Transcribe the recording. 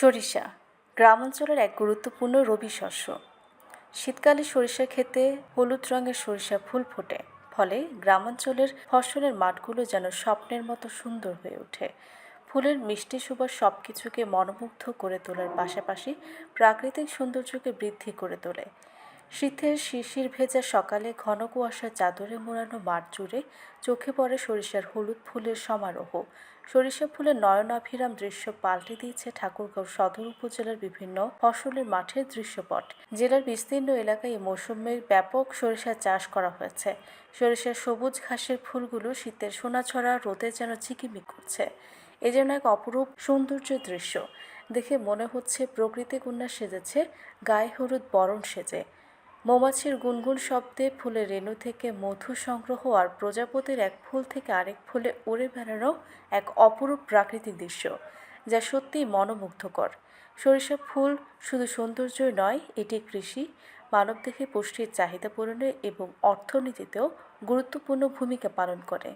সরিষা, গ্রামাঞ্চলের এক গুরুত্বপূর্ণ রবি শস্য। শীতকালে সরিষা খেতে হলুদ রঙের সরিষা ফুল ফোটে, ফলে গ্রামাঞ্চলের ফসলের মাঠগুলো যেন স্বপ্নের মতো সুন্দর হয়ে ওঠে। ফুলের মিষ্টি সুবাস সব কিছুকে মনোমুগ্ধ করে তোলার পাশাপাশি প্রাকৃতিক সৌন্দর্যকে বৃদ্ধি করে তোলে। শীতের শিশির ভেজা সকালে ঘন কুয়াশার চাদরে মোড়ানো মাঠ জুড়ে চোখে পড়ে সরিষার হলুদ ফুলের সমারোহ। সরিষা ফুলের নয়নাভিরাম দৃশ্য পাল্টে দিয়েছে ঠাকুরগাঁও সদর উপজেলার বিভিন্ন ফসলের মাঠের দৃশ্যপট। জেলার বিস্তীর্ণ এলাকায় এই মৌসুমে ব্যাপক সরিষা চাষ করা হয়েছে। সরিষার সবুজ ঘাসের ফুলগুলো শীতের সোনাছড়া রোদে যেন চিকিমিক করছে। এ যেন এক অপরূপ সৌন্দর্য দৃশ্য। দেখে মনে হচ্ছে প্রকৃতি কন্যা সেজেছে, গায়ে হলুদ বরণ সেজে। মৌমাছির গুনগুন শব্দে ফুলের রেণু থেকে মধু সংগ্রহ আর প্রজাপতির এক ফুল থেকে আরেক ফুলে উড়ে বেড়ানো এক অপরূপ প্রাকৃতিক দৃশ্য, যা সত্যিই মনোমুগ্ধকর। সরিষা ফুল শুধু সৌন্দর্যই নয়, এটি কৃষি, মানবদেহে পুষ্টির চাহিদা পূরণে এবং অর্থনীতিতেও গুরুত্বপূর্ণ ভূমিকা পালন করে।